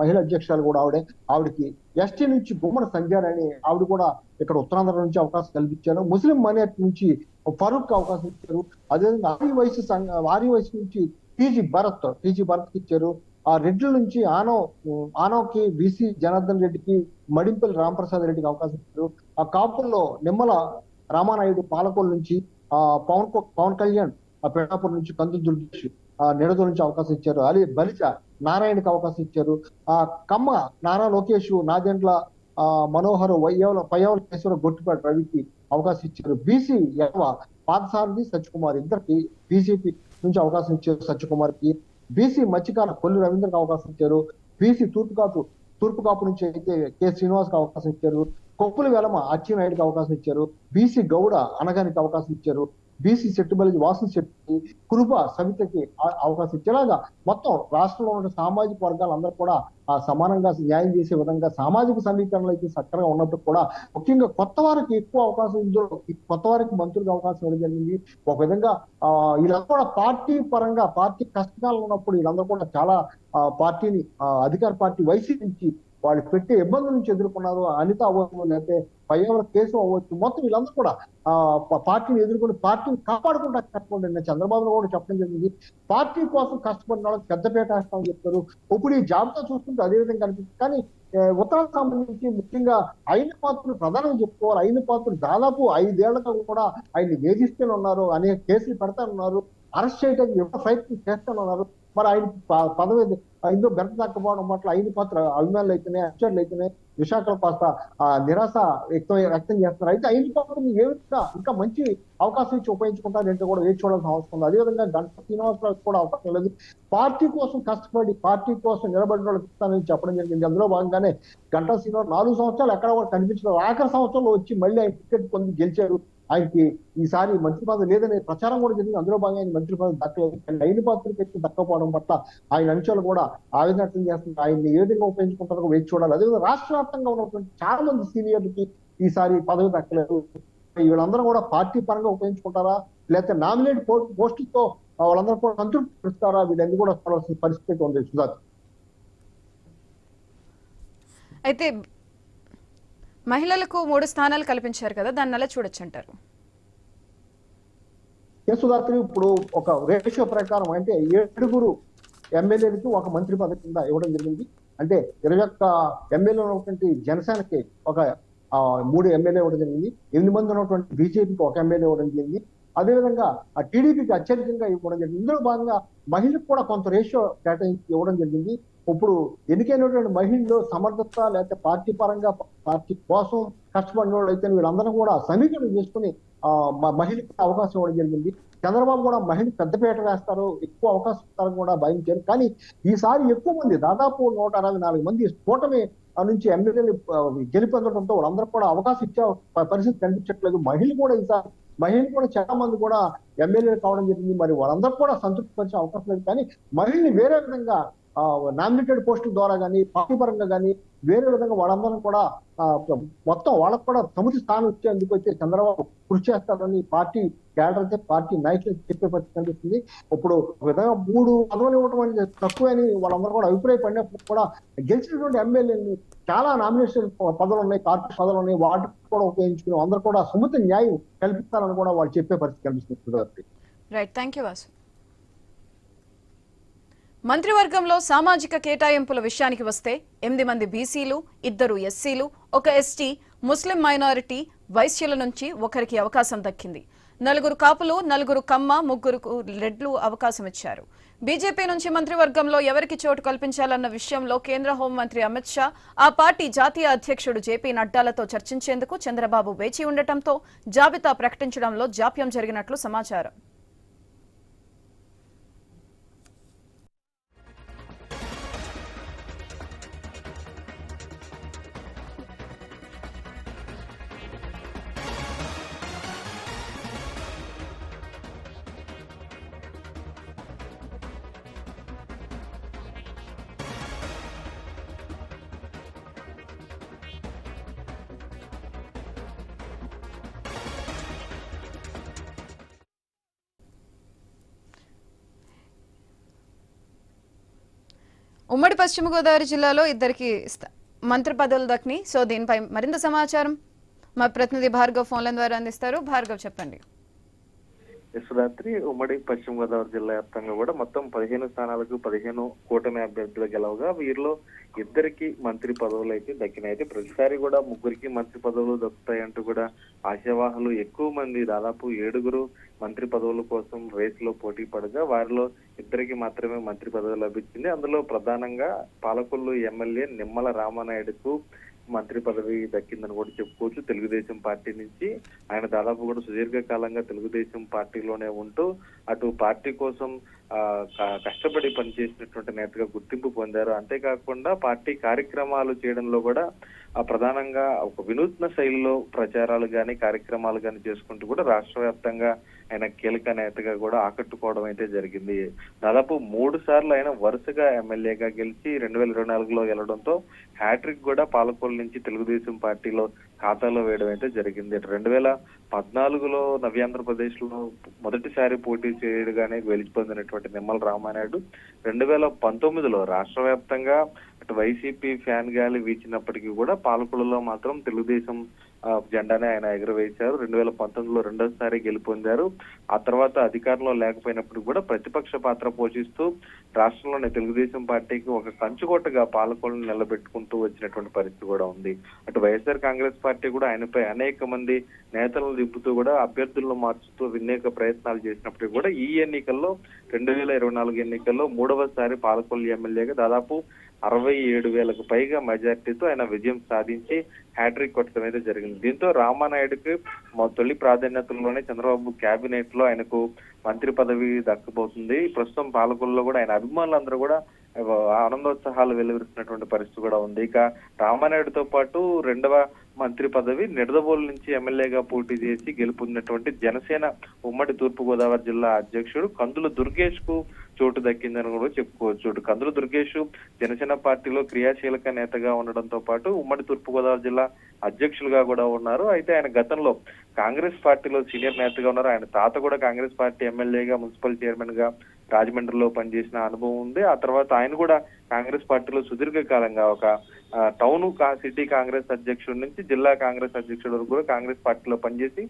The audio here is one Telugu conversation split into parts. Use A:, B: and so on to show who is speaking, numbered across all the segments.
A: మహిళా అధ్యక్షురాలు కూడా ఆవిడే. ఆవిడకి ఎస్టీ నుంచి గుమ్మడి సంజయ్ అని ఆవిడ కూడా ఇక్కడ ఉత్తరాంధ్ర నుంచి అవకాశం కల్పించారు. ముస్లిం మైనార్టీ నుంచి ఫరూక్ అవకాశం ఇచ్చారు. అదేవిధంగా ఆర్య వయసు ఆర్య వయసు నుంచి టీజీ భరత్ టీజీ భరత్కి ఇచ్చారు. ఆ రెడ్డి నుంచి ఆనవ్ ఆనోకి బీసీ జనార్దన్ రెడ్డికి మడింపల్లి రామప్రసాద్ రెడ్డికి అవకాశం ఇచ్చారు. ఆ కాపుల్లో నిమ్మల రామానాయుడు పాలకొల్లు నుంచి ఆ పవన్ పవన్ కళ్యాణ్ ఆ పెడాపూర్ నుంచి కందు దుర్గేష్ నిడద నుంచి అవకాశం ఇచ్చారు. అలీ బలిచ నారాయణకి అవకాశం ఇచ్చారు. ఆ కమ్మ నారా లోకేష్ నాదెండ్ల ఆ మనోహర్ వయ్యవల పయ్యవల కేశ్వర గొట్టిపాటి రవికి అవకాశం ఇచ్చారు. బీసీ యవ పాదసారథి సత్యకుమార్ ఇద్దరికి బీజేపీ నుంచి అవకాశం ఇచ్చారు సత్యకుమార్కి బీసీ మత్స్యకార కొల్లు రవీంద్రకి అవకాశం ఇచ్చారు. బీసీ తూర్పుకాపు తూర్పుకాపు నుంచి అయితే కె శ్రీనివాస్కి అవకాశం ఇచ్చారు. కొప్పుల వెలమ అచ్చెన్నాయుడికి అవకాశం ఇచ్చారు. బీసీ గౌడ అనగానికి అవకాశం ఇచ్చారు. బీసీ సెట్టుబలి వాసు శెట్టి కృప సవితకి అవకాశం ఇచ్చేలాగా మొత్తం రాష్ట్రంలో ఉన్న సామాజిక వర్గాలందరూ కూడా ఆ సమానంగా న్యాయం చేసే విధంగా సామాజిక సమీకరణలు అయితే చక్కగా ఉన్నప్పుడు కూడా ముఖ్యంగా కొత్త వారికి ఎక్కువ అవకాశం ఇందులో కొత్త వారికి మంత్రులకు అవకాశం ఇవ్వడం జరిగింది. ఒక విధంగా ఆ వీళ్ళందరూ కూడా పార్టీ పరంగా పార్టీ కష్టకాలం ఉన్నప్పుడు వీళ్ళందరూ కూడా చాలా ఆ, పార్టీని అధికార పార్టీ వైసీపీ నుంచి వాళ్ళు పెట్టే ఇబ్బందుల నుంచి ఎదుర్కొన్నారు. అనిత అవ్వచ్చు లేకపోతే పైవర కేసు అవ్వచ్చు మొత్తం వీళ్ళందరూ కూడా ఆ పార్టీని ఎదుర్కొని పార్టీని కాపాడుకుంటా కట్టుకోండి నేను చంద్రబాబు కూడా చెప్పడం జరిగింది. పార్టీ కోసం కష్టపడిన వాళ్ళకి పెద్దపేట వేస్తామని చెప్తారు. ఇప్పుడు ఈ జాబితా చూస్తుంటే అదే విధంగా కనిపిస్తుంది కానీ ఉత్తరాలకు సంబంధించి ముఖ్యంగా అయిన పాత్రలు ప్రధానంగా చెప్పుకోవాలి. అయిన పాత్రలు దాదాపు ఐదేళ్ళతో కూడా ఆయన్ని వేధిస్తూనే ఉన్నారు. అనేక కేసులు పెడతానున్నారు. అరెస్ట్ చేయడానికి ఎవరు ప్రయత్నం చేస్తానున్నారు. మరి ఆయన పదవి ఇందులో బెరత దక్కపోవడం పట్ల అయిన పాత్ర అభిమానులు అయితేనే అక్షరులు అయితేనే విశాఖలో కాస్త ఆ, నిరాశ వ్యక్తం వ్యక్తం చేస్తున్నారు. అయితే ఆయన పాత్రని ఏ విధంగా ఇంకా మంచి అవకాశం ఇచ్చి ఉపయోగించుకుంటారు ఏంటో కూడా వేచి చూడాల్సిన అవసరం ఉంది. అదేవిధంగా గంట శ్రీనివాసరావు కూడా అవకాశం లేదు. పార్టీ కోసం కష్టపడి పార్టీ కోసం నిలబడిన వాళ్ళకి ఇస్తానని చెప్పడం జరిగింది. అందులో భాగంగానే గంటా శ్రీనివాస్ నాలుగు సంవత్సరాలు ఎక్కడ కూడా కనిపించలేదు. ఆఖరి సంవత్సరంలో వచ్చి మళ్ళీ ఆయన టికెట్ పొంది గెలిచారు. ఆయనకి ఈసారి మంత్రి పదవి లేదనే ప్రచారం కూడా జరిగింది. అందులో భాగంగా ఆయన మంత్రి పదవి దక్కలేదు. కానీ అయిన పాత్రకి అయితే దక్కపోవడం పట్ల ఆయన అంశాలు కూడా ఆవేదన వ్యక్తం చేస్తున్నారు. ఆయన్ని ఏ విధంగా ఉపయోగించుకుంటారో వేచి చూడాలి. అదేవిధంగా రాష్ట్ర వ్యాప్తంగా ఉన్నటువంటి చాలా మంది సీనియర్లకి ఈసారి పదవి దక్కలేదు. వీళ్ళందరూ కూడా పార్టీ పరంగా ఉపయోగించుకుంటారా? లేకపోతే నామినేట్ పోస్టులతో వాళ్ళందరూ కూడా సంతృప్తి పరుస్తారా? వీళ్ళన్ని కూడా చూడాల్సిన పరిస్థితి ఉంది సుధాకర్
B: అయితే మహిళలకు మూడు స్థానాలు కల్పించారు కదా దాన్ని అలా చూడొచ్చు అంటారు
A: ఎస్ ఇప్పుడు ఒక రేషియో ప్రకారం అంటే ఏడుగురు ఎమ్మెల్యేలకి ఒక మంత్రి పదవి కింద ఇవ్వడం జరిగింది. అంటే ఇరవై ఒక్క ఎమ్మెల్యే ఉన్నటువంటి జనసేనకి ఒక మూడు ఎమ్మెల్యే ఇవ్వడం జరిగింది. ఎనిమిది మంది ఉన్నటువంటి బీజేపీకి ఒక ఎమ్మెల్యే ఇవ్వడం జరిగింది. అదేవిధంగా ఆ టీడీపీకి అత్యధికంగా ఇవ్వడం జరిగింది. ఇందులో భాగంగా మహిళకు కూడా కొంత రేషియో కేటాయించి ఇవ్వడం జరిగింది. ఇప్పుడు ఎన్నికైనటువంటి మహిళలు సమర్థత లేకపోతే పార్టీ పరంగా పార్టీ కోసం కష్టపడిన వాళ్ళు అయితే వీళ్ళందరూ కూడా సమీకరణ చేసుకుని మహిళకి అవకాశం ఇవ్వడం జరిగింది. చంద్రబాబు కూడా మహిళ పెద్దపేట వేస్తారు. ఎక్కువ అవకాశం ఇస్తారని కూడా భావించారు కానీ ఈసారి ఎక్కువ మంది దాదాపు నూట అరవై నాలుగు మంది కూటమి నుంచి ఎమ్మెల్యేలు గెలిపొందడంతో వాళ్ళందరూ కూడా అవకాశం ఇచ్చే పరిస్థితి కనిపించట్లేదు. మహిళలు కూడా ఈసారి మహిళలు కూడా చాలా మంది కూడా ఎమ్మెల్యేలు కావడం జరిగింది. మరి వాళ్ళందరూ కూడా సంతృప్తి పరిచే అవకాశం లేదు. కానీ మహిళని వేరే విధంగా నామినేటెడ్ పోస్టుల ద్వారా కానీ పార్టీ పరంగా కానీ వేరే విధంగా వాళ్ళందరం కూడా మొత్తం వాళ్ళకు కూడా సముచిత స్థానం ఇచ్చేందుకు అయితే చంద్రబాబు కృషి చేస్తారని పార్టీ క్యాడర్ అయితే పార్టీ నాయకులు చెప్పే పరిస్థితి కనిపిస్తుంది. ఇప్పుడు ఒక విధంగా మూడు పదవులు ఇవ్వడం అనేది తక్కువని వాళ్ళందరూ కూడా అభిప్రాయపడినప్పుడు కూడా గెలిచినటువంటి ఎమ్మెల్యేని చాలా నామినేషన్ పదవులు ఉన్నాయి కార్పొరేట్ పదవులు ఉన్నాయి వాటికి కూడా ఉపయోగించుకుని అందరూ కూడా సుమతి న్యాయం కల్పిస్తారని కూడా వాళ్ళు చెప్పే పరిస్థితి కనిపిస్తుంది.
B: రైట్ థ్యాంక్ యూ వాసు మంత్రివర్గంలో సామాజిక కేటాయింపుల విషయానికి వస్తే ఎనిమిది మంది బీసీలు ఇద్దరు ఎస్సీలు ఒక ఎస్టీ ముస్లిం మైనారిటీ వైశ్యుల నుంచి ఒకరికి అవకాశం దక్కింది. నలుగురు కాపులు నలుగురు కమ్మ ముగ్గురుకు రెడ్లు అవకాశం ఇచ్చారు. బీజేపీ నుంచి మంత్రివర్గంలో ఎవరికి చోటు కల్పించాలన్న విషయంలో కేంద్ర హోంమంత్రి అమిత్ షా ఆ పార్టీ జాతీయ అధ్యక్షుడు జేపీ నడ్డాలతో చర్చించేందుకు చంద్రబాబు వేచి ఉండటంతో జాబితా ప్రకటించడంలో జాప్యం జరిగినట్లు సమాచారం. ఉమ్మడి పశ్చిమ గోదావరి జిల్లాలో ఇద్దరికి మంత్రి పదవులు దక్కినాయి. సో దీనిపై మరింత సమాచారం మా ప్రతినిధి భార్గవ్ ఫోన్ల ద్వారా అందిస్తారు. భార్గవ్ చెప్పండి.
C: యశోరాత్రి ఉమ్మడి పశ్చిమ గోదావరి జిల్లా వ్యాప్తంగా కూడా మొత్తం పదిహేను స్థానాలకు పదిహేను కూటమి అభ్యర్థులు గెలవగా వీరిలో ఇద్దరికి మంత్రి పదవులు అయితే దక్కినాయి. అయితే ప్రతిసారి కూడా ముగ్గురికి మంత్రి పదవులు దక్కుతాయంటూ కూడా ఆశావాహులు ఎక్కువ మంది దాదాపు ఏడుగురు మంత్రి పదవుల కోసం రేస్లో పోటీ పడగా వారిలో ఇద్దరికి మాత్రమే మంత్రి పదవి లభించింది. అందులో ప్రధానంగా పాలకొల్లు ఎమ్మెల్యే నిమ్మల రామానాయుడుకు మంత్రి పదవి దక్కిందని కూడా చెప్పుకోవచ్చు. తెలుగుదేశం పార్టీ నుంచి ఆయన దాదాపు కూడా సుదీర్ఘకాలంగా తెలుగుదేశం పార్టీలోనే ఉంటూ అటు పార్టీ కోసం ఆ, క- కష్టపడి పనిచేసినటువంటి నేతగా గుర్తింపు పొందారు. అంతేకాకుండా పార్టీ కార్యక్రమాలు చేయడంలో కూడా ప్రధానంగా ఒక వినూత్న శైలిలో ప్రచారాలు కానీ కార్యక్రమాలు కానీ చేసుకుంటూ కూడా రాష్ట్ర వ్యాప్తంగా ఆయన కీలక నేతగా కూడా ఆకట్టుకోవడం అయితే జరిగింది. దాదాపు మూడు సార్లు ఆయన వరుసగా ఎమ్మెల్యేగా గెలిచి రెండు వేల ఇరవై నాలుగులో వెళ్ళడంతో హ్యాట్రిక్ కూడా పాలకొల్లు నుంచి తెలుగుదేశం పార్టీలో ఖాతాలో వేయడం అయితే జరిగింది. రెండు వేల పద్నాలుగులో నవ్యాంధ్రప్రదేశ్లో మొదటిసారి పోటీ చేయగానే గెలిచిపోయినటువంటి నిమ్మల రామానాయుడు రెండు వేల పంతొమ్మిదిలో రాష్ట్ర వ్యాప్తంగా అటు వైసీపీ ఫ్యాన్ గాలి వీచినప్పటికీ కూడా పాలకులలో మాత్రం తెలుగుదేశం ఆ, జెండానే ఆయన ఎగురవేశారు. రెండు వేల పంతొమ్మిదిలో రెండోసారి గెలుపొందారు. ఆ తర్వాత అధికారంలో లేకపోయినప్పుడు కూడా ప్రతిపక్ష పాత్ర పోషిస్తూ రాష్ట్రంలోని తెలుగుదేశం పార్టీకి ఒక కంచుకోటగా పాలకులను నిలబెట్టుకుంటూ వచ్చినటువంటి పరిస్థితి కూడా ఉంది. అటు వైఎస్ఆర్ కాంగ్రెస్ పార్టీ కూడా ఆయనపై అనేక మంది నేతలను దింపుతూ కూడా అభ్యర్థులను మార్చుతూ అనేక ప్రయత్నాలు చేసినప్పటికీ కూడా ఈ ఎన్నికల్లో రెండు వేల ఇరవై నాలుగు ఎన్నికల్లో మూడవసారి పాలకొల్లు ఎమ్మెల్యేగా దాదాపు అరవై ఏడు వేలకు పైగా మెజార్టీతో ఆయన విజయం సాధించి హ్యాట్రిక్ కొట్టడం అయితే జరిగింది. దీంతో రామానాయుడుకి మా తొలి ప్రాధాన్యతల్లోనే చంద్రబాబు కేబినెట్ లో ఆయనకు మంత్రి పదవి దక్కబోతుంది ప్రస్తుతం పాలకుల్లో కూడా ఆయన అభిమానులందరూ కూడా ఆనందోత్సాహాలు వెలువరుస్తున్నటువంటి పరిస్థితి కూడా ఉంది. ఇక రామానాయుడుతో పాటు రెండవ మంత్రి పదవి నిడదబోలు నుంచి ఎమ్మెల్యేగా పోటీ చేసి గెలుపొందినటువంటి జనసేన ఉమ్మడి తూర్పు గోదావరి జిల్లా అధ్యక్షుడు కందుల దుర్గేష్కు చోటు దక్కిందని కూడా చెప్పుకోవచ్చు. కందుల దుర్గేష్ జనసేన పార్టీలో క్రియాశీలక నేతగా ఉండడంతో పాటు ఉమ్మడి తూర్పు గోదావరి జిల్లా అధ్యక్షులుగా కూడా ఉన్నారు. అయితే ఆయన గతంలో కాంగ్రెస్ పార్టీలో సీనియర్ నేతగా ఉన్నారు. ఆయన తాత కూడా కాంగ్రెస్ పార్టీ ఎమ్మెల్యేగా మున్సిపల్ చైర్మన్గా రాజమండ్రిలో పనిచేసిన అనుభవం ఉంది. ఆ తర్వాత ఆయన కూడా కాంగ్రెస్ పార్టీలో సుదీర్ఘకాలంగా ఒక టౌన్ సిటీ కాంగ్రెస్ అధ్యక్షుడి నుంచి జిల్లా కాంగ్రెస్ అధ్యక్షుడి వరకు కూడా కాంగ్రెస్ పార్టీలో పనిచేసి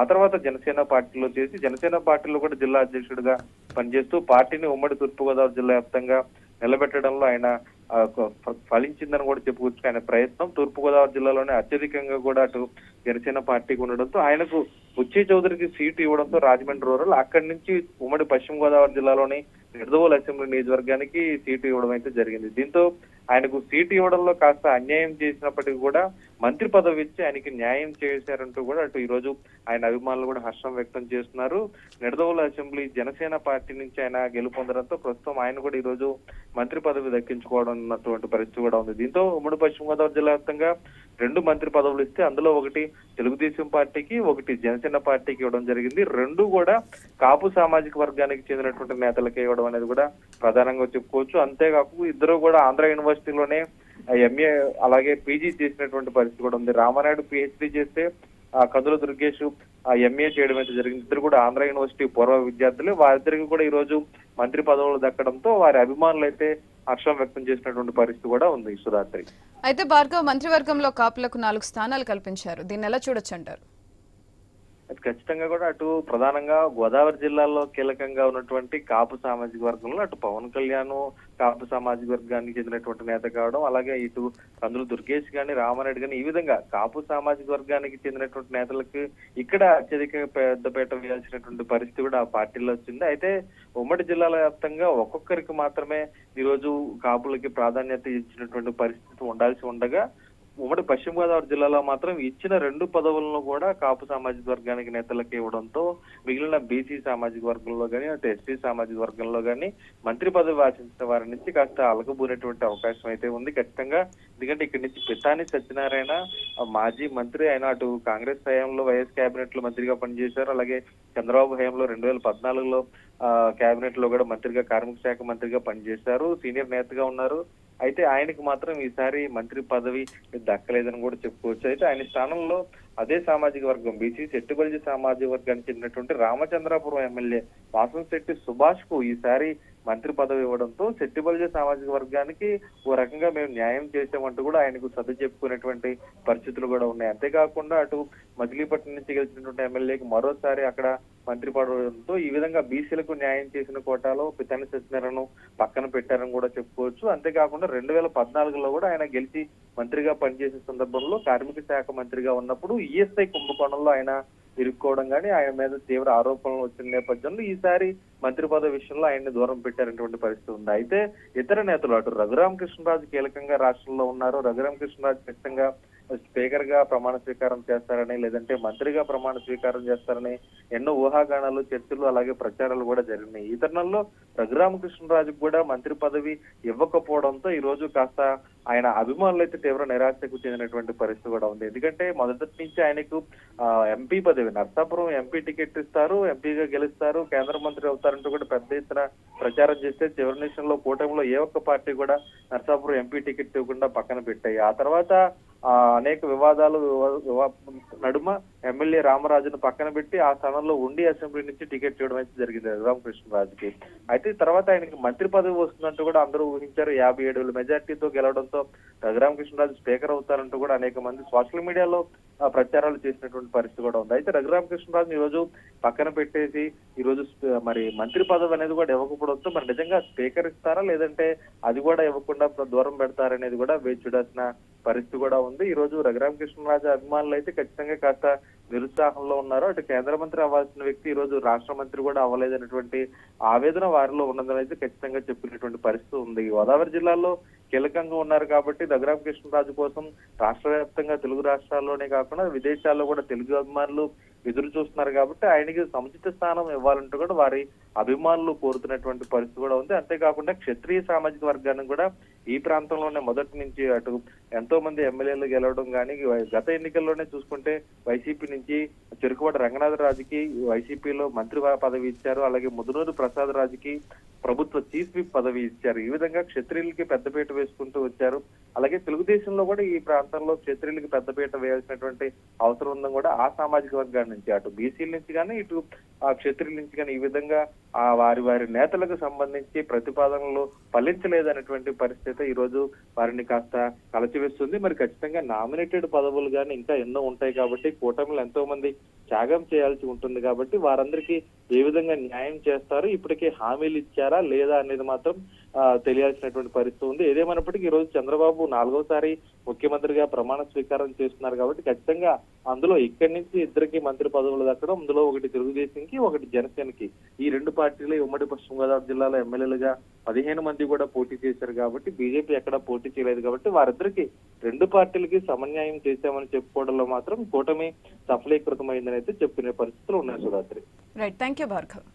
C: ఆ తర్వాత జనసేన పార్టీలో చేసి జనసేన పార్టీలో కూడా జిల్లా అధ్యక్షుడిగా పనిచేస్తూ పార్టీని ఉమ్మడి తూర్పుగోదావరి జిల్లా వ్యాప్తంగా నిలబెట్టడంలో ఆయన ఫలించిందని కూడా చెప్పుకోవచ్చు. ఆయన ప్రయత్నం తూర్పుగోదావరి జిల్లాలోనే అత్యధికంగా కూడా అటు జనసేన పార్టీకి ఉండడంతో ఆయనకు బుచ్చి చౌదరికి సీటు ఇవ్వడంతో రాజమండ్రి రూరల్ అక్కడి నుంచి ఉమ్మడి పశ్చిమ గోదావరి జిల్లాలోని నిడదవోలు అసెంబ్లీ నియోజకవర్గానికి సీటు ఇవ్వడం అయితే జరిగింది. దీంతో ఆయనకు సీటు ఇవ్వడంలో కాస్త అన్యాయం చేసినప్పటికీ కూడా మంత్రి పదవి ఇచ్చి ఆయనకి న్యాయం చేశారంటూ కూడా అటు ఈ రోజు ఆయన అభిమానులు కూడా హర్షం వ్యక్తం చేస్తున్నారు. నిడదవుల అసెంబ్లీ జనసేన పార్టీ నుంచి ఆయన గెలుపొందడంతో ప్రస్తుతం ఆయన కూడా ఈ రోజు మంత్రి పదవి దక్కించుకోవడం ఉన్నటువంటి పరిస్థితి కూడా ఉంది. దీంతో ఉమ్మడి పశ్చిమ గోదావరి జిల్లా వ్యాప్తంగా రెండు మంత్రి పదవులు ఇస్తే అందులో ఒకటి తెలుగుదేశం పార్టీకి ఒకటి జనసేన పార్టీకి ఇవ్వడం జరిగింది. రెండు కూడా కాపు సామాజిక వర్గానికి చెందినటువంటి నేతలకి ఇవ్వడం అనేది కూడా ప్రధానంగా చెప్పుకోవచ్చు. అంతేకాకుండా ఇద్దరు కూడా ఆంధ్ర యూనివర్సిటీలోనే ఎంఏ అలాగే పీజీ చేసినటువంటి పరిస్థితి కూడా ఉంది. రామానాయుడు పిహెచ్డి చేస్తే కదుల దుర్గేష్ ఆ ఎంఏ చేయడం అయితే జరిగింది. ఇద్దరు కూడా ఆంధ్ర యూనివర్సిటీ పూర్వ విద్యార్థులు. వారిద్దరికి కూడా ఈ రోజు మంత్రి పదవులు దక్కడంతో వారి అభిమానులు అయితే హర్షం వ్యక్తం చేసినటువంటి పరిస్థితి కూడా ఉంది సురాత్రి
B: అయితే భార్గవ్ మంత్రివర్గంలో కాపులకు నాలుగు స్థానాలు కల్పించారు. దీన్ని ఎలా చూడొచ్చు అంటారు?
C: ఖచ్చితంగా కూడా అటు ప్రధానంగా గోదావరి జిల్లాలో కీలకంగా ఉన్నటువంటి కాపు సామాజిక వర్గంలో అటు పవన్ కళ్యాణ్ కాపు సామాజిక వర్గానికి చెందినటువంటి నేత కావడం అలాగే ఇటు కందులు దుర్గేష్ గాని రామారెడ్డి గాని ఈ విధంగా కాపు సామాజిక వర్గానికి చెందినటువంటి నేతలకు ఇక్కడ అత్యధిక పెద్దపేట వేయాల్సినటువంటి పరిస్థితి కూడా ఆ పార్టీలో వచ్చింది. అయితే ఉమ్మడి జిల్లాల వ్యాప్తంగా ఒక్కొక్కరికి మాత్రమే ఈరోజు కాపులకి ప్రాధాన్యత ఇచ్చినటువంటి పరిస్థితి ఉండాల్సి ఉండగా ఉమ్మడి పశ్చిమ గోదావరి జిల్లాలో మాత్రం ఇచ్చిన రెండు పదవులను కూడా కాపు సామాజిక వర్గానికి నేతలకు ఇవ్వడంతో మిగిలిన బీసీ సామాజిక వర్గంలో కానీ అటు ఎస్సీ సామాజిక వర్గంలో కానీ మంత్రి పదవి ఆశించిన వారి నుంచి కాస్త అలకబూనేటువంటి అవకాశం అయితే ఉంది ఖచ్చితంగా. ఎందుకంటే ఇక్కడి నుంచి పితాని సత్యనారాయణ మాజీ మంత్రి ఆయన అటు కాంగ్రెస్ హయాంలో వైఎస్ కేబినెట్లో మంత్రిగా పనిచేశారు. అలాగే చంద్రబాబు హయాంలో రెండు వేల పద్నాలుగులో కేబినెట్లో కూడా మంత్రిగా కార్మిక శాఖ మంత్రిగా పనిచేశారు. సీనియర్ నేతగా ఉన్నారు. అయితే ఆయనకు మాత్రం ఈసారి మంత్రి పదవి దక్కలేదని కూడా చెప్పుకోవచ్చు. అయితే ఆయన స్థానంలో అదే సామాజిక వర్గం బీసీ శెట్టిబల్జి సామాజిక వర్గానికి చెందినటువంటి రామచంద్రాపురం ఎమ్మెల్యే వాసంశెట్టి సుభాష్కు ఈసారి మంత్రి పదవి ఇవ్వడంతో శెట్టిబలిజ సామాజిక వర్గానికి ఓ రకంగా మేము న్యాయం చేసామంటూ కూడా ఆయనకు సర్ది చెప్పుకునేటువంటి పరిస్థితులు కూడా ఉన్నాయి. అంతేకాకుండా అటు మచిలీపట్నం నుంచి గెలిచినటువంటి ఎమ్మెల్యేకి మరోసారి అక్కడ మంత్రి పడవడంతో ఈ విధంగా బీసీలకు న్యాయం చేసిన కోటాలో పితాని సత్యనారాయణను పక్కన పెట్టారని కూడా చెప్పుకోవచ్చు. అంతేకాకుండా రెండు వేల పద్నాలుగులో కూడా ఆయన గెలిచి మంత్రిగా పనిచేసే సందర్భంలో కార్మిక శాఖ మంత్రిగా ఉన్నప్పుడు ఈఎస్ఐ కుంభకోణంలో ఆయన ఇరుక్కోవడం కానీ ఆయన మీద తీవ్ర ఆరోపణలు వచ్చిన నేపథ్యంలో ఈసారి మంత్రి పదవి విషయంలో ఆయన్ని దూరం పెట్టారనేటువంటి పరిస్థితి ఉంది. అయితే ఇతర నేతలు అటు రఘురామ కృష్ణరాజు కీలకంగా రాష్ట్రంలో ఉన్నారు. రఘురామ కృష్ణరాజు ఖచ్చితంగా స్పీకర్గా ప్రమాణ స్వీకారం చేస్తారని లేదంటే మంత్రిగా ప్రమాణ స్వీకారం చేస్తారని ఎన్నో ఊహాగానాలు చర్చలు అలాగే ప్రచారాలు కూడా జరిగినాయి. ఈ తరుణంలో రఘురామకృష్ణరాజుకు కూడా మంత్రి పదవి ఇవ్వకపోవడంతో ఈ రోజు కాస్త ఆయన అభిమానులు అయితే తీవ్ర నిరాశకు చెందినటువంటి పరిస్థితి కూడా ఉంది. ఎందుకంటే మొదటి నుంచి ఆయనకు ఎంపీ పదవి నర్సాపురం ఎంపీ టికెట్ ఇస్తారు ఎంపీగా గెలుస్తారు కేంద్ర మంత్రి అవుతారంటూ కూడా పెద్ద ఎత్తున ప్రచారం చేస్తే చివరి నిమిషంలో కూటమిలో ఏ ఒక్క పార్టీ కూడా నర్సాపురం ఎంపీ టికెట్ ఇవ్వకుండా పక్కన పెట్టాయి. ఆ తర్వాత అనేక వివాదాలు నడుమ ఎమ్మెల్యే రామరాజును పక్కన పెట్టి ఆ స్థానంలో ఉండి అసెంబ్లీ నుంచి టికెట్ ఇవ్వడం అయితే జరిగింది రఘురామకృష్ణరాజుకి అయితే తర్వాత ఆయనకి మంత్రి పదవి వస్తుందంటూ కూడా అందరూ ఊహించారు. యాభై ఏడు వేల మెజార్టీతో గెలవడంతో రఘురామకృష్ణరాజు స్పీకర్ అవుతారంటూ కూడా అనేక మంది సోషల్ మీడియాలో ప్రచారాలు చేసినటువంటి పరిస్థితి కూడా ఉంది. అయితే రఘురామకృష్ణరాజు ఈ రోజు పక్కన పెట్టేసి ఈ రోజు మరి మంత్రి పదవి అనేది కూడా ఇవ్వకపోవడంతో మరి నిజంగా స్పీకర్ ఇస్తారా? లేదంటే అది కూడా ఇవ్వకుండా దూరం పెడతారనేది కూడా వేచి చూడాల్సిన పరిస్థితి కూడా ఉంది. ఈ రోజు రఘురామకృష్ణరాజు అభిమానులు అయితే ఖచ్చితంగా కాస్త నిరుత్సాహంలో ఉన్నారు అటు కేంద్ర మంత్రి అవ్వాల్సిన వ్యక్తి ఈ రోజు రాష్ట్ర మంత్రి కూడా అవ్వలేదనేటువంటి ఆవేదన వారిలో ఉన్నదని అయితే ఖచ్చితంగా చెప్పినటువంటి పరిస్థితి ఉంది. గోదావరి జిల్లాలో కీలకంగా ఉన్నారు కాబట్టి రఘురామకృష్ణరాజు కోసం రాష్ట్ర వ్యాప్తంగా తెలుగు రాష్ట్రాల్లోనే కాకుండా విదేశాల్లో కూడా తెలుగు అభిమానులు ఎదురు చూస్తున్నారు కాబట్టి ఆయనకి సముచిత స్థానం ఇవ్వాలంటూ కూడా వారి అభిమానులు కోరుతున్నటువంటి పరిస్థితి కూడా ఉంది. అంతేకాకుండా క్షత్రియ సామాజిక వర్గాన్ని కూడా ఈ ప్రాంతంలోనే మొదటి నుంచి అటు ఎంతో మంది ఎమ్మెల్యేలు గెలవడం కానీ గత ఎన్నికల్లోనే చూసుకుంటే వైసీపీ నుంచి చెరుకువాడ రంగనాథరాజుకి వైసీపీలో మంత్రి పదవి ఇచ్చారు. అలాగే ముదునూరు ప్రసాద్ రాజుకి ప్రభుత్వ చీఫ్ విప్ పదవి ఇచ్చారు. ఈ విధంగా క్షత్రియులకి పెద్దపీట వేసుకుంటూ వచ్చారు. అలాగే తెలుగుదేశంలో కూడా ఈ ప్రాంతంలో క్షత్రియులకి పెద్దపీట వేయాల్సినటువంటి అవసరం ఉందని కూడా ఆ సామాజిక వర్గాల నుంచి అటు బీసీల నుంచి కానీ ఇటు ఆ క్షత్రియుల నుంచి కానీ ఈ విధంగా ఆ వారి వారి నేతలకు సంబంధించి ప్రతిపాదనలు ఫలించలేదనేటువంటి పరిస్థితి ఈ రోజు వారిని కాస్త కలచివేస్తుంది. మరి ఖచ్చితంగా నామినేటెడ్ పదవులు కానీ ఇంకా ఎన్నో ఉంటాయి కాబట్టి కూటమిలు ఎంతో మంది త్యాగం చేయాల్సి ఉంటుంది కాబట్టి వారందరికీ ఏ విధంగా న్యాయం చేస్తారు ఇప్పటికే హామీలు ఇచ్చారా లేదా అనేది మాత్రం ఆ, తెలియాల్సినటువంటి పరిస్థితి ఉంది. ఏదేమైనప్పటికీ ఈ రోజు చంద్రబాబు నాలుగోసారి ముఖ్యమంత్రిగా ప్రమాణ స్వీకారం చేస్తున్నారు కాబట్టి ఖచ్చితంగా అందులో ఇక్కడి నుంచి ఇద్దరికి మంత్రి పదవులు దక్కడం అందులో ఒకటి తెలుగుదేశంకి ఒకటి జనసేనకి. ఈ రెండు పార్టీలు ఉమ్మడి పశ్చిమ గోదావరి జిల్లాలో ఎమ్మెల్యేలుగా పదిహేను మంది కూడా పోటీ చేశారు కాబట్టి బీజేపీ ఎక్కడ పోటీ చేయలేదు కాబట్టి వారిద్దరికి రెండు పార్టీలకి సమన్యాయం చేశామని చెప్పుకోవడంలో మాత్రం కూటమి సఫలీకృతమైందని అయితే చెప్పుకునే పరిస్థితులు ఉన్నాయి Sudhatri
B: right thank you Bhargav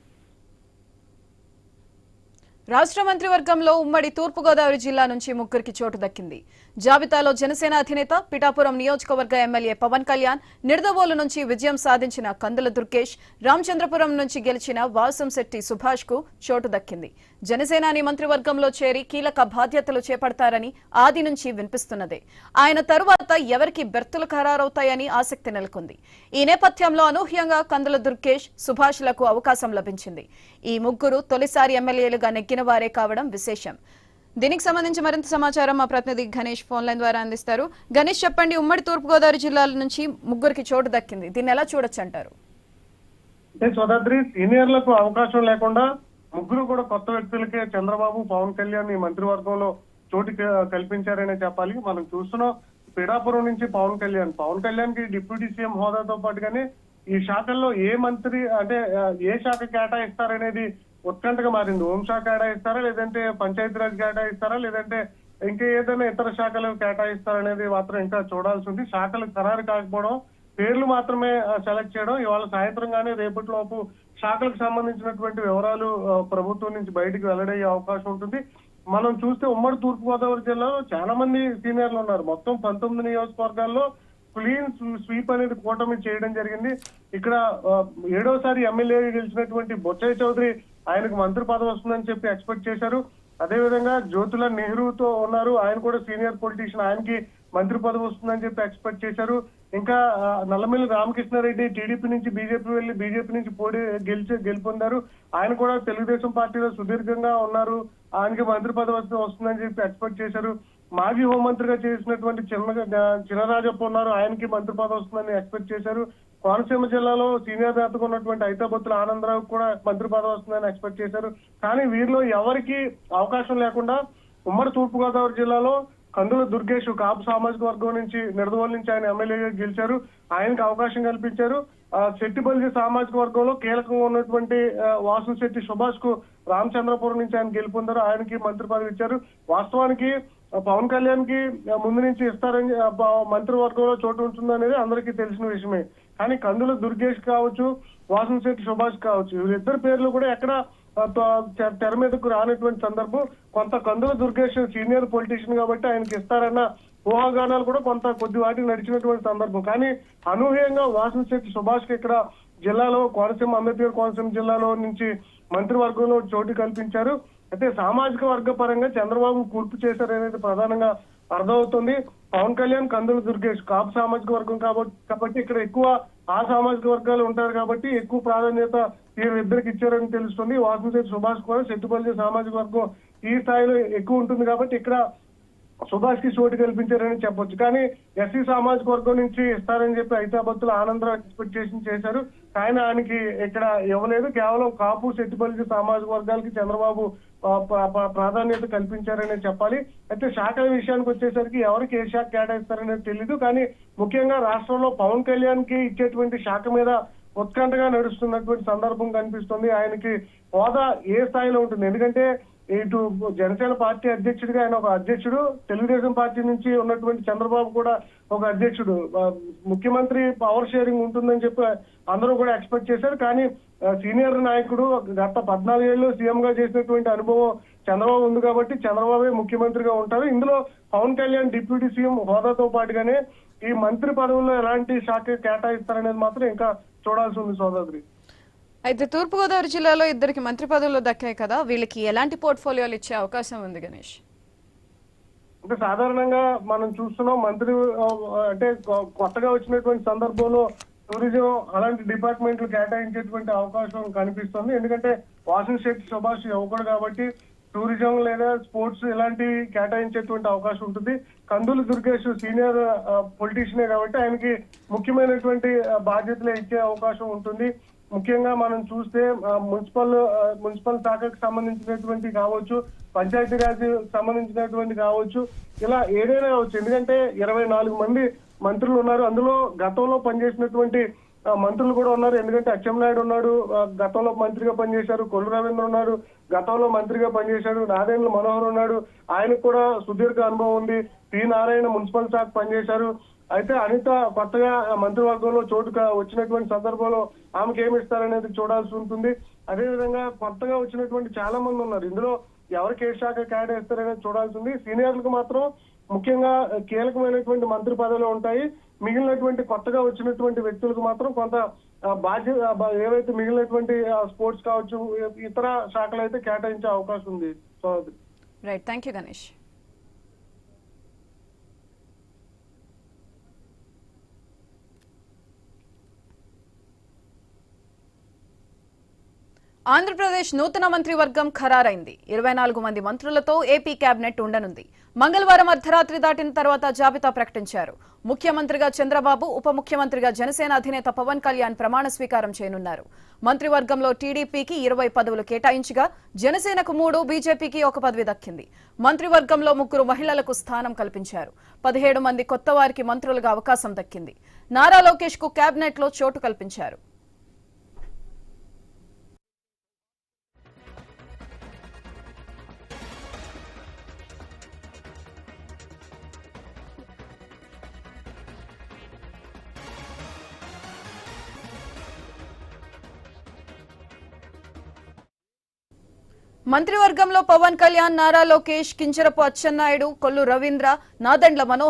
B: రాష్ట్ర మంత్రివర్గంలో ఉమ్మడి తూర్పుగోదావరి జిల్లా నుంచి ముగ్గురికి చోటు దక్కింది. జాబితాలో జనసేన అధినేత పిఠాపురం నియోజకవర్గ ఎమ్మెల్యే పవన్ కళ్యాణ్ నిడదవోలు నుంచి విజయం సాధించిన కందుల దుర్గేష్ రామచంద్రపురం నుంచి గెలిచిన వాసంశెట్టి సుభాష్కు చోటు దక్కింది. జనసేనాని మంత్రివర్గంలో చేరి కీలక బాధ్యతలు చేపడతారని ఆది నుంచి వినిపిస్తున్నదే. ఆయన తరువాత ఎవరికి బెర్తులు ఖరారవుతాయని ఆసక్తి నెలకొంది. ఈ నేపథ్యంలో అనూహ్యంగా కందుల దుర్గేష్ సుభాష్లకు అవకాశం లభించింది. ఈ ముగ్గురు తొలిసారి ఎమ్మెల్యేలుగా నెగ్గిన వారే కావడం విశేషం. దీనికి సంబంధించి మరింత సమాచారం మా ప్రతినిధి గణేష్ ఫోన్ లైన్ ద్వారా అందిస్తారు. గణేష్ చెప్పండి ఉమ్మడి తూర్పుగోదావరి జిల్లాల నుంచి ముగ్గురికి చోటు దక్కింది. దీన్ని ఎలా చూడొచ్చు అంటారు?
D: అంటే సోదాద్రి సీనియర్లకు అవకాశం లేకుండా ముగ్గురు కూడా కొత్త వ్యక్తులకే చంద్రబాబు పవన్ కళ్యాణ్ ఈ మంత్రివర్గంలో చోటు కల్పించారనే చెప్పాలి. మనం చూస్తున్నాం పిడాపురం నుంచి పవన్ కళ్యాణ్. పవన్ కళ్యాణ్కి డిప్యూటీ సీఎం హోదాతో పాటుగానే ఈ శాఖల్లో ఏ మంత్రి అంటే ఏ శాఖ కేటాయిస్తారనేది ఉత్కంఠగా మారింది. హోంశాఖ కేటాయిస్తారా లేదంటే పంచాయతీరాజ్ కేటాయిస్తారా లేదంటే ఇంకా ఏదైనా ఇతర శాఖలు కేటాయిస్తారనేది మాత్రం ఇంకా చూడాల్సి ఉంది. శాఖలు ఖరారు కాకపోవడం పేర్లు మాత్రమే సెలెక్ట్ చేయడం ఇవాళ సాయంత్రం కానీ రేపటి లోపు శాఖలకు సంబంధించినటువంటి వివరాలు ప్రభుత్వం నుంచి బయటికి వెల్లడయ్యే అవకాశం ఉంటుంది. మనం చూస్తే ఉమ్మడి తూర్పుగోదావరి జిల్లాలో చాలా మంది సీనియర్లు ఉన్నారు. మొత్తం పంతొమ్మిది నియోజకవర్గాల్లో క్లీన్ స్వీప్ అనేది కూటమి చేయడం జరిగింది. ఇక్కడ ఏడోసారి ఎమ్మెల్యే గెలిచినటువంటి బొచ్చయ్య చౌదరి ఆయనకు మంత్రి పదవి వస్తుందని చెప్పి ఎక్స్పెక్ట్ చేశారు. అదేవిధంగా జ్యోతిలాల్ నెహ్రూతో ఉన్నారు. ఆయన కూడా సీనియర్ పొలిటీషియన్. ఆయనకి మంత్రి పదవి వస్తుందని చెప్పి ఎక్స్పెక్ట్ చేశారు. ఇంకా ఆ, నల్లమిల్లి రామకృష్ణారెడ్డి టీడీపీ నుంచి బీజేపీ వెళ్ళి బీజేపీ నుంచి పోటీ గెలిచి గెలుపొందారు. ఆయన కూడా తెలుగుదేశం పార్టీలో సుదీర్ఘంగా ఉన్నారు. ఆయనకి మంత్రి పదవి వస్తుందని చెప్పి ఎక్స్పెక్ట్ చేశారు. మాజీ హోంమంత్రిగా చేసినటువంటి చిన్న చినరాజప్ప ఉన్నారు. ఆయనకి మంత్రి పదవి వస్తుందని ఎక్స్పెక్ట్ చేశారు. కోనసీమ జిల్లాలో సీనియర్ నేతగా ఉన్నటువంటి ఐతాబత్తుల ఆనందరావు కూడా మంత్రి పదవి వస్తుందని ఎక్స్పెక్ట్ చేశారు. కానీ వీరిలో ఎవరికి అవకాశం లేకుండా ఉమ్మడి తూర్పుగోదావరి జిల్లాలో కందుల దుర్గేష్ కాపు సామాజిక వర్గం నుంచి నిడదవోలు నుంచి ఆయన ఎమ్మెల్యేగా గెలిచారు. ఆయనకు అవకాశం కల్పించారు. శెట్టిపల్లి సామాజిక వర్గంలో కీలకంగా ఉన్నటువంటి వాసు శెట్టి సుభాష్కు రామచంద్రపురం నుంచి ఆయన గెలుపొందారు ఆయనకి మంత్రి పదవి ఇచ్చారు. వాస్తవానికి పవన్ కళ్యాణ్కి ముందు నుంచి ఇస్తారని మంత్రివర్గంలో చోటు ఉంటుందనేది అందరికీ తెలిసిన విషయమే. కానీ కందుల దుర్గేష్ కావచ్చు వాసనశెట్టి సుభాష్ కావచ్చు వీళ్ళిద్దరు పేర్లు కూడా ఎక్కడ తెర మీదకు రానటువంటి సందర్భం. కొంత కందుల దుర్గేష్ సీనియర్ పొలిటీషియన్ కాబట్టి ఆయనకి ఇస్తారన్న ఊహాగానాలు కూడా కొంత కొద్ది వాటికి నడిచినటువంటి సందర్భం. కానీ అనూహ్యంగా వాసనశెట్టి సుభాష్ ఇక్కడ జిల్లాలో కోనసీమ అంబేద్కర్ కోనసీమ జిల్లాలో నుంచి మంత్రివర్గంలో చోటు కల్పించారు. అయితే సామాజిక వర్గ పరంగా చంద్రబాబు కూర్పు చేశారనేది ప్రధానంగా అర్థమవుతుంది. పవన్ కళ్యాణ్ కందుల దుర్గేష్ కాపు సామాజిక వర్గం కాబట్టి కాబట్టి ఇక్కడ ఎక్కువ ఆ సామాజిక వర్గాలు ఉంటారు కాబట్టి ఎక్కువ ప్రాధాన్యత వీరిద్దరికి ఇచ్చారని తెలుస్తుంది. వాసంశెట్టి సుభాష్ కూడా సెట్టుపల్లి సామాజిక వర్గం ఈ స్థాయిలో ఎక్కువ ఉంటుంది కాబట్టి ఇక్కడ సుభాష్కి చోటు కల్పించారని చెప్పొచ్చు. కానీ ఎస్సీ సామాజిక వర్గం నుంచి ఇస్తారని చెప్పి హైదరాబాద్లో ఆనందరావు ఎక్స్పెక్టేషన్ చేశారు. ఆయన ఆయనకి ఇక్కడ ఇవ్వలేదు. కేవలం కాపు సెట్టిపల్లి సామాజిక వర్గాలకి చంద్రబాబు ప్రాధాన్యత కల్పించారనే చెప్పాలి. అయితే శాఖల విషయానికి వచ్చేసరికి ఎవరికి ఏ శాఖ కేటాయిస్తారనేది తెలీదు. కానీ ముఖ్యంగా రాష్ట్రంలో పవన్ కళ్యాణ్కి ఇచ్చేటువంటి శాఖ మీద ఉత్కంఠగా నడుస్తున్నటువంటి సందర్భం కనిపిస్తుంది. ఆయనకి హోదా ఏ స్థాయిలో ఉంటుంది? ఎందుకంటే ఇటు జనసేన పార్టీ అధ్యక్షుడిగా ఆయన ఒక అధ్యక్షుడు తెలుగుదేశం పార్టీ నుంచి ఉన్నటువంటి చంద్రబాబు కూడా ఒక అధ్యక్షుడు. ముఖ్యమంత్రి పవర్ షేరింగ్ ఉంటుందని చెప్పి అందరూ కూడా ఎక్స్పెక్ట్ చేశారు. కానీ సీనియర్ నాయకుడు గత పద్నాలుగేళ్ళు సీఎం గా చేసినటువంటి అనుభవం చంద్రబాబు ఉంది కాబట్టి చంద్రబాబే ముఖ్యమంత్రిగా ఉంటారు. ఇందులో పవన్ కళ్యాణ్ డిప్యూటీ సీఎం హోదాతో పాటుగానే ఈ మంత్రి పదవుల్లో ఎలాంటి శాఖ కేటాయిస్తారనేది మాత్రం ఇంకా చూడాల్సి ఉంది సోదరి
B: అయితే తూర్పుగోదావరి జిల్లాలో ఇద్దరికి మంత్రి పదవులు దక్కాయి కదా వీళ్ళకి ఎలాంటి పోర్ట్ఫోలియోలు ఇచ్చే అవకాశం ఉంది గణేష్?
D: అంటే సాధారణంగా మనం చూస్తున్నాం మంత్రి అంటే కొ- కొత్తగా వచ్చినటువంటి సందర్భంలో టూరిజం అలాంటి డిపార్ట్మెంట్లు కేటాయించేటువంటి అవకాశం కనిపిస్తుంది. ఎందుకంటే వాసన్ శెట్టి సుభాష్ యువకుడు కాబట్టి టూరిజం లేదా స్పోర్ట్స్ ఇలాంటివి కేటాయించేటువంటి అవకాశం ఉంటుంది. కందులు దుర్గేష్ సీనియర్ పొలిటీషియనే కాబట్టి ఆయనకి ముఖ్యమైనటువంటి బాధ్యతలు ఇచ్చే అవకాశం ఉంటుంది. ముఖ్యంగా మనం చూస్తే మున్సిపల్ మున్సిపల్ శాఖకు సంబంధించినటువంటి కావచ్చు పంచాయతీరాజ్ సంబంధించినటువంటి కావచ్చు ఇలా ఏదైనా కావచ్చు. ఎందుకంటే ఇరవై నాలుగు మంది మంత్రులు ఉన్నారు. అందులో గతంలో పనిచేసినటువంటి మంత్రులు కూడా ఉన్నారు. ఎందుకంటే అచ్చెన్నాయుడు ఉన్నాడు గతంలో మంత్రిగా పనిచేశారు కొల్లు రవీంద్ర ఉన్నాడు గతంలో మంత్రిగా పనిచేశాడు నారాయణ మనోహర్ ఉన్నాడు. ఆయనకు కూడా సుదీర్ఘ అనుభవం ఉంది. పి నారాయణ మున్సిపల్ శాఖ పనిచేశారు. అయితే అనిత కొత్తగా మంత్రివర్గంలో చోటు వచ్చినటువంటి సందర్భంలో ఆమెకి ఏమి ఇస్తారనేది చూడాల్సి ఉంటుంది. అదేవిధంగా కొత్తగా వచ్చినటువంటి చాలా మంది ఉన్నారు. ఇందులో ఎవరికి ఏ శాఖ కేటాయిస్తారనేది చూడాల్సి ఉంది. సీనియర్లకు మాత్రం ముఖ్యంగా కీలకమైనటువంటి మంత్రి పదవులు ఉంటాయి. మిగిలినటువంటి కొత్తగా వచ్చినటువంటి వ్యక్తులకు మాత్రం కొంత బాధ్యత ఏవైతే మిగిలినటువంటి స్పోర్ట్స్ కావచ్చు ఇతర శాఖలు అయితే కేటాయించే అవకాశం ఉంది. So
B: right thank you Ganesh Andhra Pradesh నూతన మంత్రివర్గం ఖరారైంది. ఇరవై నాలుగు మంది మంత్రులతో ఏపీ కేబినెట్ ఉండనుంది. మంగళవారం అర్ధరాత్రి దాటిన తర్వాత జాబితా ప్రకటించారు. ముఖ్యమంత్రిగా చంద్రబాబు ఉప ముఖ్యమంత్రిగా జనసేన అధినేత పవన్ కళ్యాణ్ ప్రమాణ స్వీకారం చేయనున్నారు. మంత్రివర్గంలో టీడీపీకి ఇరవై పదవులు కేటాయించగా జనసేనకు మూడు బీజేపీకి ఒక పదవి దక్కింది. మంత్రివర్గంలో ముగ్గురు మహిళలకు స్థానం కల్పించారు. పదిహేడు మంది కొత్త వారికి మంత్రులుగా అవకాశం దక్కింది. నారా లోకేష్కు కేబినెట్లో చోటు కల్పించారు. మంత్రివర్గంలో పవన్ కళ్యాణ్ నారా లోకేష్ కించరపు అచ్చెన్నాయుడు కొల్లు రవీంద్ర నాదండ్ల మనోహర్